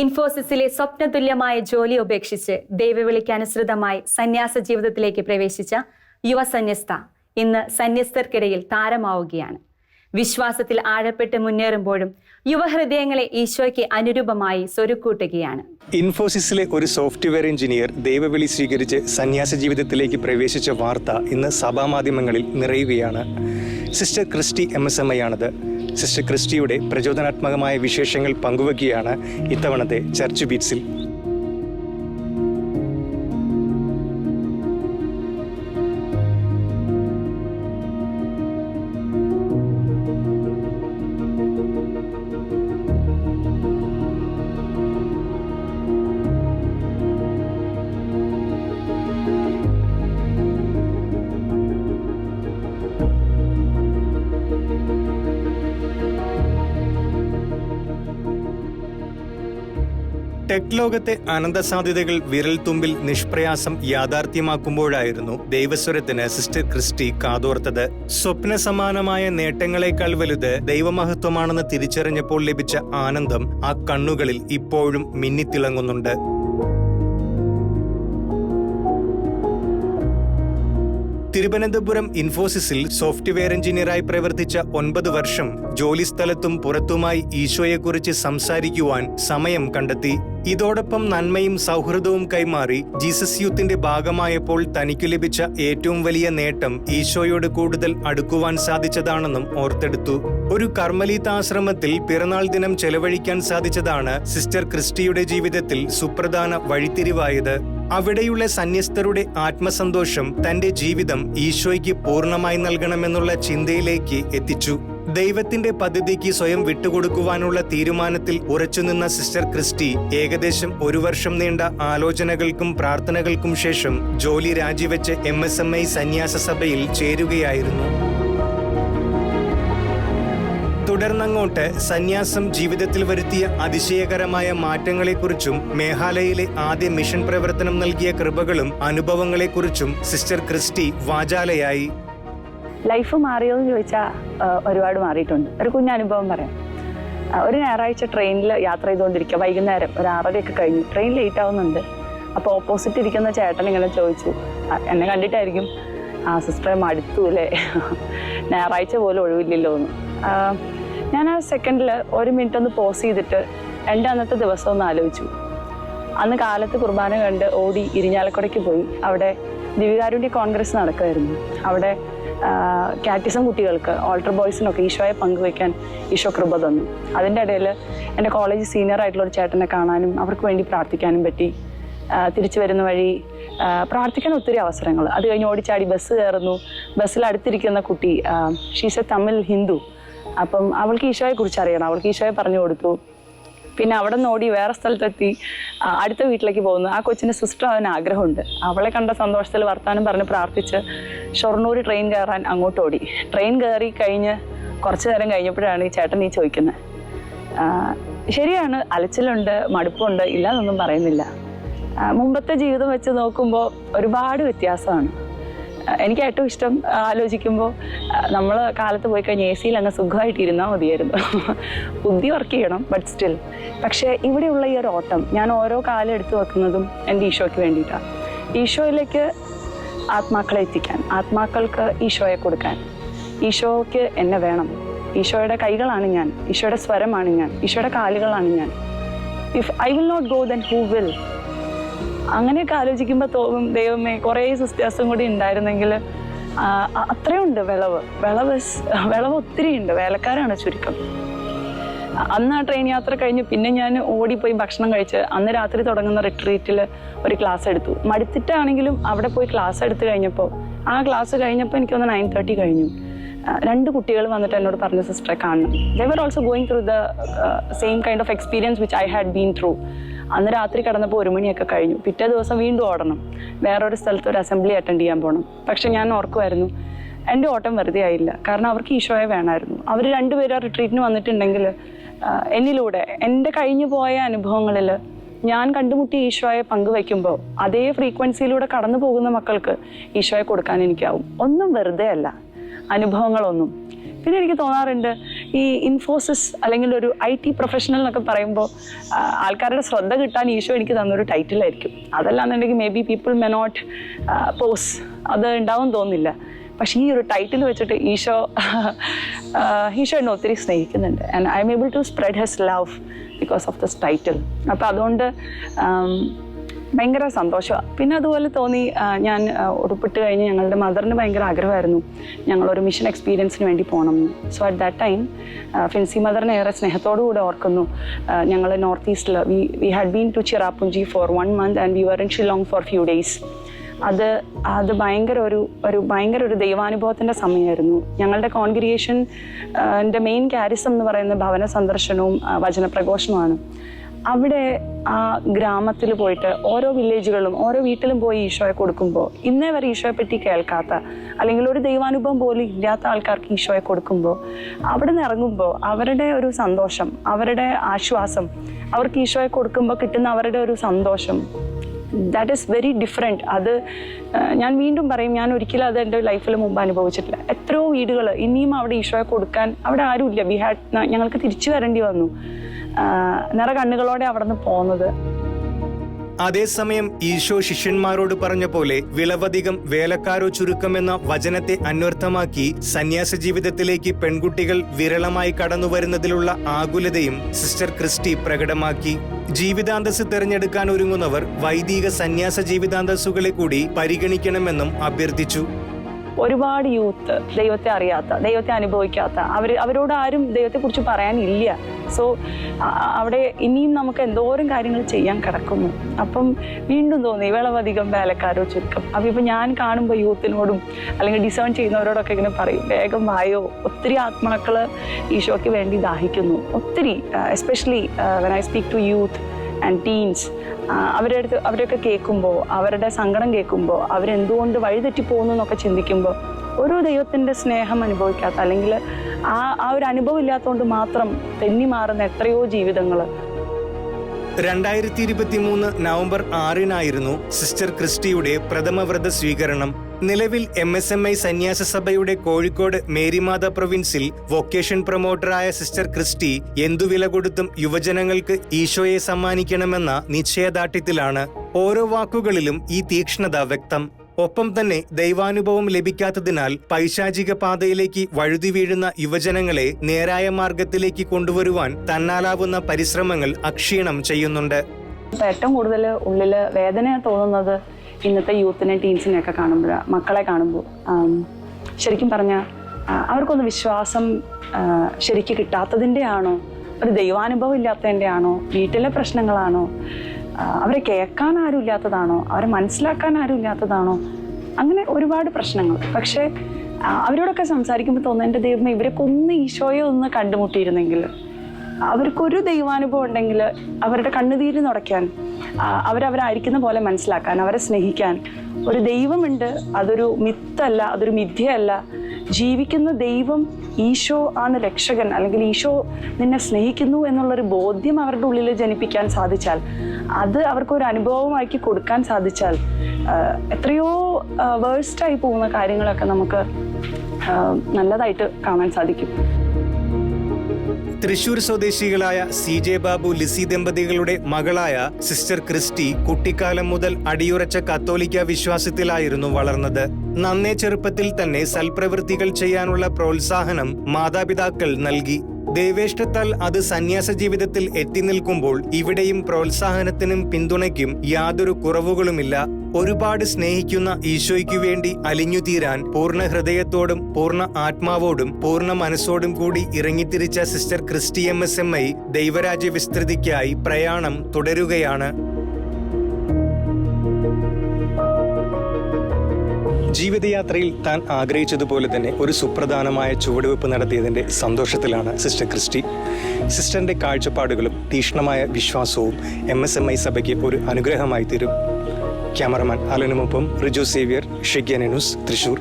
ഇൻഫോസിസിലെ സ്വപ്നതുല്യമായ ജോലി ഉപേക്ഷിച്ച് ദൈവവിളിക്കനുസൃതമായി സന്യാസ ജീവിതത്തിലേക്ക് പ്രവേശിച്ച യുവ സന്യസ്ത ഇന്ന് സന്യസ്തർക്കിടയിൽ താരമാവുകയാണ്. വിശ്വാസത്തിൽ ആഴപ്പെട്ട് മുന്നേറുമ്പോഴും യുവഹൃദയങ്ങളെ ഈശോയ്ക്ക് അനുരൂപമായി സ്വരുക്കൂട്ടുകയാണ്. ഇൻഫോസിസിലെ ഒരു സോഫ്റ്റ്വെയർ എഞ്ചിനീയർ ദൈവവിളി സ്വീകരിച്ച് സന്യാസ ജീവിതത്തിലേക്ക് പ്രവേശിച്ച വാർത്ത ഇന്ന് സഭാമാധ്യമങ്ങളിൽ നിറയുകയാണ്. Sister Christy M S M I ആണത്. സിസ്റ്റർ ക്രിസ്റ്റിയുടെ പ്രചോദനാത്മകമായ വിശേഷങ്ങൾ പങ്കുവയ്ക്കുകയാണ് ഇത്തവണത്തെ ചർച്ച് ബീറ്റ്സിൽ ടെക് ലോകത്തെ അനന്ത സാധ്യതകൾ വിരൽ തുമ്പിൽ നിഷ്പ്രയാസം യാഥാർത്ഥ്യമാക്കുമ്പോഴായിരുന്നു ദൈവസ്വരത്തിന് സിസ്റ്റർ ക്രിസ്റ്റി കാതോർത്തത്. സ്വപ്ന സമാനമായ നേട്ടങ്ങളെക്കാൾ വലുത് ദൈവമഹത്വമാണെന്ന് തിരിച്ചറിഞ്ഞപ്പോൾ ലഭിച്ച ആനന്ദം ആ കണ്ണുകളിൽ ഇപ്പോഴും മിന്നിത്തിളങ്ങുന്നുണ്ട്. തിരുവനന്തപുരം ഇൻഫോസിസിൽ സോഫ്റ്റ്വെയർ എഞ്ചിനീയറായി പ്രവർത്തിച്ച ഒൻപത് വർഷം ജോലി സ്ഥലത്തും പുറത്തുമായി ഈശോയെക്കുറിച്ച് സംസാരിക്കുവാൻ സമയം കണ്ടെത്തി. ഇതോടൊപ്പം നന്മയും സൗഹൃദവും കൈമാറി ജീസസ് യൂത്തിന്റെ ഭാഗമായപ്പോൾ തനിക്കു ലഭിച്ച ഏറ്റവും വലിയ നേട്ടം ഈശോയോട് കൂടുതൽ അടുക്കുവാൻ സാധിച്ചതാണെന്നും ഓർത്തെടുത്തു. ഒരു കർമ്മലീതാശ്രമത്തിൽ പിറന്നാൾ ദിനം ചെലവഴിക്കാൻ സാധിച്ചതാണ് സിസ്റ്റർ ക്രിസ്റ്റിയുടെ ജീവിതത്തിൽ സുപ്രധാന വഴിത്തിരിവായത്. അവിടെയുള്ള സന്യസ്തരുടെ ആത്മസന്തോഷം തന്റെ ജീവിതം ഈശോയ്ക്ക് പൂർണമായി നൽകണമെന്നുള്ള ചിന്തയിലേക്ക് എത്തിച്ചു. ദൈവത്തിന്റെ പദ്ധതിക്ക് സ്വയം വിട്ടുകൊടുക്കുവാനുള്ള തീരുമാനത്തിൽ ഉറച്ചുനിന്ന സിസ്റ്റർ ക്രിസ്റ്റി ഏകദേശം ഒരു വർഷം നീണ്ട ആലോചനകൾക്കും പ്രാർത്ഥനകൾക്കും ശേഷം ജോലി രാജിവെച്ച് എം എസ് എം ഐ സന്യാസ സഭയിൽ ചേരുകയായിരുന്നു. തുടർന്നങ്ങോട്ട് സന്യാസം ജീവിതത്തിൽ വരുത്തിയ അതിശയകരമായ മാറ്റങ്ങളെക്കുറിച്ചും മേഘാലയയിലെ ആദ്യ മിഷൻ പ്രവർത്തനം നൽകിയ കൃപകളും അനുഭവങ്ങളെക്കുറിച്ചും സിസ്റ്റർ ക്രിസ്റ്റി വാചാലയായി. ലൈഫ് മാറിയോ എന്ന് ചോദിച്ചാൽ ഒരുപാട് മാറിയിട്ടുണ്ട്. ഒരു കുഞ്ഞനുഭവം പറയാം. ഒരു ഞായറാഴ്ച ട്രെയിനിൽ യാത്ര ചെയ്തുകൊണ്ടിരിക്കുക. വൈകുന്നേരം ഒരു ആറരയൊക്കെ കഴിഞ്ഞു. ട്രെയിൻ ലേറ്റ് ആവുന്നുണ്ട്. അപ്പോൾ ഓപ്പോസിറ്റ് ഇരിക്കുന്ന ചേട്ടൻ ഇങ്ങനെ ചോദിച്ചു. എന്നെ കണ്ടിട്ടായിരിക്കും? ആ സിസ്റ്ററെ മടുത്തു അല്ലേ? ഞായറാഴ്ച പോലും ഒഴിവില്ലല്ലോ എന്ന് ഞാൻ ആ സെക്കൻഡിൽ ഒരു മിനിറ്റ് ഒന്ന് പോസ് ചെയ്തിട്ട് എന്റെ അന്നത്തെ ദിവസം ഒന്ന് ആലോചിച്ചു. അന്ന് കാലത്ത് കുർബാന കണ്ട് ഓടി ഇരിഞ്ഞാലക്കുടയ്ക്ക് പോയി. അവിടെ ദിവികാരുണ്യ കോൺഗ്രസ് നടക്കുമായിരുന്നു അവിടെ കാറ്റിസം കുട്ടികൾക്ക് ഓൾട്ടർ ബോയ്സിനൊക്കെ ഈശോയെ പങ്കുവയ്ക്കാൻ ഈശോ കൃപ തന്നു. അതിന്റെ ഇടയിൽ എന്റെ കോളേജ് സീനിയർ ആയിട്ടുള്ള ഒരു ചേട്ടനെ കാണാനും അവർക്ക് വേണ്ടി പ്രാർത്ഥിക്കാനും പറ്റി. തിരിച്ചു വരുന്ന വഴി പ്രാർത്ഥിക്കാൻ ഒത്തിരി അവസരങ്ങൾ. അത് കഴിഞ്ഞ് ഓടിച്ചാടി ബസ് കയറുന്നു. ബസ്സിൽ അടുത്തിരിക്കുന്ന കുട്ടി ഷീസ് എ തമിഴ് ഹിന്ദു അപ്പം അവൾക്ക് ഈശോയെ കുറിച്ച് അറിയണം. അവൾക്ക് ഈശോയെ പറഞ്ഞു കൊടുത്തു. പിന്നെ അവിടെ നിന്ന് ഓടി വേറെ സ്ഥലത്തെത്തി. അടുത്ത വീട്ടിലേക്ക് പോകുന്നു. ആ കൊച്ചിന്റെ സിസ്റ്റർ അവന് ആഗ്രഹമുണ്ട്. അവളെ കണ്ട സന്തോഷത്തിൽ വർത്താനം പറഞ്ഞ് പ്രാർത്ഥിച്ച് ഷൊർണൂർ ട്രെയിൻ കയറാൻ അങ്ങോട്ട് ഓടി. ട്രെയിൻ കയറി കഴിഞ്ഞ് കുറച്ച് നേരം കഴിഞ്ഞപ്പോഴാണ് ഈ ചേട്ടൻ ഈ ചോദിക്കുന്നത്. ശരിയാണ് അലച്ചിലുണ്ട് മടുപ്പുണ്ട് ഇല്ലാന്നൊന്നും പറയുന്നില്ല. മുമ്പത്തെ ജീവിതം വെച്ച് നോക്കുമ്പോൾ ഒരുപാട് വ്യത്യാസമാണ്. എനിക്ക് ഏറ്റവും ഇഷ്ടം ആലോചിക്കുമ്പോൾ നമ്മൾ കാലത്ത് പോയി കഴിഞ്ഞാൽ എ സിയിൽ അങ്ങ് സുഖമായിട്ട് ഇരുന്നാൽ മതിയായിരുന്നു. ബുദ്ധി വർക്ക് ചെയ്യണം ബട്ട് സ്റ്റിൽ പക്ഷേ ഇവിടെയുള്ള ഈ ഒരു ഓട്ടം ഞാൻ ഓരോ കാലം എടുത്തു വെക്കുന്നതും എന്റെ ഈശോയ്ക്ക് വേണ്ടിയിട്ടാണ് ഈശോയിലേക്ക് ആത്മാക്കളെ എത്തിക്കാൻ ആത്മാക്കൾക്ക് ഈശോയെ കൊടുക്കാൻ. ഈശോയ്ക്ക് എന്നെ വേണം. ഈശോയുടെ കൈകളാണ് ഞാൻ ഈശോയുടെ സ്വരമാണ് ഞാൻ ഈശോയുടെ കാലുകളാണ് ഞാൻ. If I will not go then who will അങ്ങനെയൊക്കെ ആലോചിക്കുമ്പോൾ തോന്നും ദൈവമേ കുറേ സിസ്റ്റേഴ്സും കൂടി ഉണ്ടായിരുന്നെങ്കിൽ അത്രയുണ്ട് വിളവ്. വിളവ് വിളവ് ഒത്തിരി ഉണ്ട്. വേലക്കാരാണ് ചുരുക്കം. അന്ന് ആ ട്രെയിൻ യാത്ര കഴിഞ്ഞ് പിന്നെ ഞാൻ ഓടിപ്പോയി ഭക്ഷണം കഴിച്ച് അന്ന് രാത്രി തുടങ്ങുന്ന റിട്രീറ്റിൽ ഒരു ക്ലാസ് എടുത്തു. മടുത്തിട്ടാണെങ്കിലും അവിടെ പോയി ക്ലാസ് എടുത്തു കഴിഞ്ഞപ്പോൾ ആ ക്ലാസ് കഴിഞ്ഞപ്പോൾ എനിക്കൊന്ന് നയൻ തേർട്ടി കഴിഞ്ഞു. രണ്ട് കുട്ടികൾ വന്നിട്ട് എന്നോട് പറഞ്ഞു സിസ്റ്ററെ കാണണം. They were also going through the same kind of experience which I had been through അന്ന് രാത്രി കിടന്നപ്പോൾ ഒരു മണിയൊക്കെ കഴിഞ്ഞു. പിറ്റേ ദിവസം വീണ്ടും ഓടണം. വേറൊരു സ്ഥലത്ത് ഒരു അസംബ്ലി അറ്റൻഡ് ചെയ്യാൻ പോകണം പക്ഷെ ഞാൻ ഓർക്കുമായിരുന്നു എന്റെ ഓട്ടം വെറുതെ ആയില്ല. കാരണം അവർക്ക് ഈശോയെ വേണമായിരുന്നു. അവർ രണ്ടുപേരും ആ റിട്രീറ്റിന് വന്നിട്ടുണ്ടെങ്കിൽ എന്നിലൂടെ എന്റെ കഴിഞ്ഞു പോയ അനുഭവങ്ങളിൽ ഞാൻ കണ്ടുമുട്ടിയ ഈശോയെ പങ്കുവയ്ക്കുമ്പോൾ അതേ ഫ്രീക്വൻസിയിലൂടെ കടന്നു പോകുന്ന മക്കൾക്ക് ഈശോയെ കൊടുക്കാൻ എനിക്കാവും. ഒന്നും വെറുതെ അല്ല. അനുഭവങ്ങളൊന്നും. പിന്നെ എനിക്ക് തോന്നാറുണ്ട് ഈ ഇൻഫോസിസ് അല്ലെങ്കിൽ ഒരു ഐ ടി പ്രൊഫഷണൽ എന്നൊക്കെ പറയുമ്പോൾ ആൾക്കാരുടെ ശ്രദ്ധ കിട്ടാൻ ഈശോ എനിക്ക് തന്നൊരു ടൈറ്റിലായിരിക്കും അതല്ലാന്നുണ്ടെങ്കിൽ maybe people may not pose അത് ഉണ്ടാവും തോന്നില്ല. പക്ഷേ ഈ ഒരു ടൈറ്റിൽ വെച്ചിട്ട് ഈശോ ഈശോ എന്നെ ഒത്തിരി സ്നേഹിക്കുന്നുണ്ട്. And I am able to spread his love because of this title അപ്പോൾ അതുകൊണ്ട് ഭയങ്കര സന്തോഷമാണ് പിന്നെ അതുപോലെ തോന്നി ഞാൻ ഉടുപ്പിട്ട് കഴിഞ്ഞ് ഞങ്ങളുടെ മദറിന് ഭയങ്കര ആഗ്രഹമായിരുന്നു. ഞങ്ങളൊരു മിഷൻ എക്സ്പീരിയൻസിന് വേണ്ടി പോകണം so at that time Fincy മദറിനെ ഏറെ സ്നേഹത്തോടു കൂടെ ഓർക്കുന്നു. ഞങ്ങൾ നോർത്ത് ഈസ്റ്റിൽ we we had been to Cherrapunji for one month and we were in Shillong for few days അത് അത് ഭയങ്കര ഒരു ഒരു ഭയങ്കര ഒരു ദൈവാനുഭവത്തിന്റെ സമയമായിരുന്നു. ഞങ്ങളുടെ കോൺഗ്രിയേഷൻ എന്റെ മെയിൻ കാരിസം എന്ന് പറയുന്ന ഭവന സന്ദർശനവും വചന വചനപ്രഘോഷണമാണ് അവിടെ ആ ഗ്രാമത്തിൽ പോയിട്ട് ഓരോ വില്ലേജുകളിലും ഓരോ വീട്ടിലും പോയി ഈശോയെ കൊടുക്കുമ്പോൾ ഇന്നേ വരെ ഈശോയെ പറ്റി കേൾക്കാത്ത അല്ലെങ്കിൽ ഒരു ദൈവാനുഭവം പോലും ഇല്ലാത്ത ആൾക്കാർക്ക് ഈശോയെ കൊടുക്കുമ്പോൾ അവിടെ നിന്ന് ഇറങ്ങുമ്പോൾ അവരുടെ ഒരു സന്തോഷം അവരുടെ ആശ്വാസം അവർക്ക് ഈശോയെ കൊടുക്കുമ്പോൾ കിട്ടുന്ന അവരുടെ ഒരു സന്തോഷം. ദാറ്റ് ഈസ് വെരി ഡിഫറെന്റ് അത് ഞാൻ വീണ്ടും പറയും ഞാൻ ഒരിക്കലും അത് എന്റെ ലൈഫിൽ മുമ്പ് അനുഭവിച്ചിട്ടില്ല. എത്രയോ വീടുകൾ ഇനിയും അവിടെ ഈശോയെ കൊടുക്കാൻ അവിടെ ആരുമില്ല. വി ഹാഡ് ഞങ്ങൾക്ക് തിരിച്ചു വരേണ്ടി വന്നു. നിറ കണ്ണുകളോടെ അവിടെ നിന്ന് പോകുന്നത്. അതേസമയം ഈശോ ശിഷ്യന്മാരോട് പറഞ്ഞ പോലെ വിളവധികം വേലക്കാരോ ചുരുക്കമെന്ന വചനത്തെ അന്വർത്ഥമാക്കി സന്യാസ ജീവിതത്തിലേക്ക് പെൺകുട്ടികൾ വിരളമായി കടന്നു വരുന്നതിലുള്ള ആകുലതയും സിസ്റ്റർ ക്രിസ്റ്റി പ്രകടമാക്കി. ജീവിതാന്തസ് തിരഞ്ഞെടുക്കാൻ ഒരുങ്ങുന്നവർ വൈദിക സന്യാസ ജീവിതാന്തസ്സുകളെ കൂടി പരിഗണിക്കണമെന്നും അഭ്യർത്ഥിച്ചു. ഒരുപാട് യൂത്ത് ദൈവത്തെ അറിയാത്ത ദൈവത്തെ അനുഭവിക്കാത്ത അവർ അവരോട് ആരും ദൈവത്തെക്കുറിച്ച് പറയാനില്ല. സോ അവിടെ ഇനിയും നമുക്ക് എന്തോരം കാര്യങ്ങൾ ചെയ്യാൻ കിടക്കുന്നു. അപ്പം വീണ്ടും തോന്നി വിളവധികം വേലക്കാരോ ചുരുക്കം. അപ്പം ഇപ്പം ഞാൻ കാണുമ്പോൾ യൂത്തിനോടും അല്ലെങ്കിൽ ഡിസേൺ ചെയ്യുന്നവരോടൊക്കെ ഇങ്ങനെ പറയും വേഗം വായോ ഒത്തിരി ആത്മാക്കൾ ഈശോയ്ക്ക് വേണ്ടി ദാഹിക്കുന്നു. ഒത്തിരി especially when I speak to youth and teens അവരുടെ അടുത്ത് അവരൊക്കെ കേൾക്കുമ്പോൾ അവരുടെ സങ്കടം കേൾക്കുമ്പോൾ അവരെന്തുകൊണ്ട് വഴിതെറ്റി പോകുന്നു എന്നൊക്കെ ചിന്തിക്കുമ്പോൾ ഓരോ ദൈവത്തിന്റെ സ്നേഹം അനുഭവിക്കാത്ത അല്ലെങ്കിൽ ആ ആ ഒരു അനുഭവം ഇല്ലാത്തതുകൊണ്ട് മാത്രം തെന്നി മാറുന്ന എത്രയോ ജീവിതങ്ങൾ രണ്ടായിരത്തി ഇരുപത്തി മൂന്ന് നവംബർ ആറിനായിരുന്നു സിസ്റ്റർ ക്രിസ്റ്റിയുടെ പ്രഥമ വ്രത സ്വീകരണം. നിലവിൽ എം എസ് എം ഐ സന്യാസ സഭയുടെ കോഴിക്കോട് മേരിമാത പ്രൊവിൻസിൽ വൊക്കേഷൻ പ്രൊമോട്ടറായ സിസ്റ്റർ ക്രിസ്റ്റി എന്തു വില കൊടുത്തും യുവജനങ്ങൾക്ക് ഈശോയെ സമ്മാനിക്കണമെന്ന നിശ്ചയദാർഢ്യത്തിലാണ് ഓരോ വാക്കുകളിലും ഈ തീക്ഷ്ണത വ്യക്തം. ഒപ്പം തന്നെ ദൈവാനുഭവം ലഭിക്കാത്തതിനാൽ പൈശാചിക പാതയിലേക്ക് വഴുതി വീഴുന്ന യുവജനങ്ങളെ നേരായ മാർഗത്തിലേക്ക് കൊണ്ടുവരുവാൻ തന്നാലാവുന്ന പരിശ്രമങ്ങൾ അക്ഷീണം ചെയ്യുന്നുണ്ട്. ഏറ്റവും കൂടുതൽ ഉള്ളിൽ വേദന തോന്നുന്നത് ഇന്നത്തെ യൂത്തിനെ ടീൻസിനെയൊക്കെ കാണുമ്പോൾ മക്കളെ കാണുമ്പോൾ. ശരിക്കും പറഞ്ഞാൽ അവർക്കൊന്ന് വിശ്വാസം ശരിക്കും കിട്ടാത്തതിന്റെ ആണോ ഒരു ദൈവാനുഭവം ഇല്ലാത്തതിന്റെ ആണോ വീട്ടിലെ പ്രശ്നങ്ങളാണോ? അവരെ കേൾക്കാൻ ആരും ഇല്ലാത്തതാണോ അവരെ മനസ്സിലാക്കാൻ ആരും ഇല്ലാത്തതാണോ അങ്ങനെ ഒരുപാട് പ്രശ്നങ്ങൾ. പക്ഷേ അവരോടൊക്കെ സംസാരിക്കുമ്പോൾ തോന്നുന്നു എന്റെ ദൈവമേ ഇവരൊക്കെ ഒന്ന് ഈശോയെ ഒന്ന് കണ്ടുമുട്ടിയിരുന്നെങ്കിൽ അവർക്കൊരു ദൈവാനുഭവം ഉണ്ടെങ്കിൽ അവരുടെ കണ്ണുതീര് നടക്കാൻ അവരവരായിരിക്കുന്ന പോലെ മനസ്സിലാക്കാൻ അവരെ സ്നേഹിക്കാൻ ഒരു ദൈവമുണ്ട്. അതൊരു മിത്തല്ല അതൊരു മിഥ്യയല്ല. ജീവിക്കുന്ന ദൈവം ഈശോ ആണ് രക്ഷകൻ അല്ലെങ്കിൽ ഈശോ നിന്നെ സ്നേഹിക്കുന്നു എന്നുള്ളൊരു ബോധ്യം അവരുടെ ഉള്ളിൽ ജനിപ്പിക്കാൻ സാധിച്ചാൽ അത് അവർക്കൊരു അനുഭവമാക്കി കൊടുക്കാൻ സാധിച്ചാൽ എത്രയോ വേഴ്സ്റ്റായി പോകുന്ന കാര്യങ്ങളൊക്കെ നമുക്ക് നല്ലതായിട്ട് കാണാൻ സാധിക്കും. തൃശൂർ സ്വദേശികളായ സി ജെ ബാബു ലിസി ദമ്പതികളുടെ മകളായ സിസ്റ്റർ ക്രിസ്റ്റി കുട്ടിക്കാലം മുതൽ അടിയുറച്ച കത്തോലിക്ക വിശ്വാസത്തിലായിരുന്നു വളർന്നത്. നന്നേ ചെറുപ്പത്തിൽ തന്നെ സൽപ്രവൃത്തികൾ ചെയ്യാനുള്ള പ്രോത്സാഹനം മാതാപിതാക്കൾ നൽകി. ദേവേഷ്ടത്താൽ അത് സന്യാസ ജീവിതത്തിൽ എത്തി നിൽക്കുമ്പോൾ ഇവിടെയും പ്രോത്സാഹനത്തിനും പിന്തുണയ്ക്കും യാതൊരു കുറവുകളുമില്ല. ഒരുപാട് സ്നേഹിക്കുന്ന ഈശോയ്ക്കു വേണ്ടി അലിഞ്ഞുതീരാൻ പൂർണ ഹൃദയത്തോടും പൂർണ ആത്മാവോടും പൂർണ മനസ്സോടും കൂടി ഇറങ്ങിത്തിരിച്ച sister Christy M S M I ദൈവരാജ്യ വിസ്തൃതിക്കായി പ്രയാണം തുടരുകയാണ്. ജീവിതയാത്രയിൽ താൻ ആഗ്രഹിച്ചതുപോലെ തന്നെ ഒരു സുപ്രധാനമായ ചുവടുവെപ്പ് നടത്തിയതിന്റെ സന്തോഷത്തിലാണ് സിസ്റ്റർ ക്രിസ്റ്റി. സിസ്റ്ററിന്റെ കാഴ്ചപ്പാടുകളും തീഷ്ണമായ വിശ്വാസവും എം എസ് എം ഐ സഭയ്ക്ക് ഒരു അനുഗ്രഹമായി തീരും. ക്യാമറമാൻ അലനുമൊപ്പം റിജു സേവ്യർ ന്യൂസ് തൃശൂർ.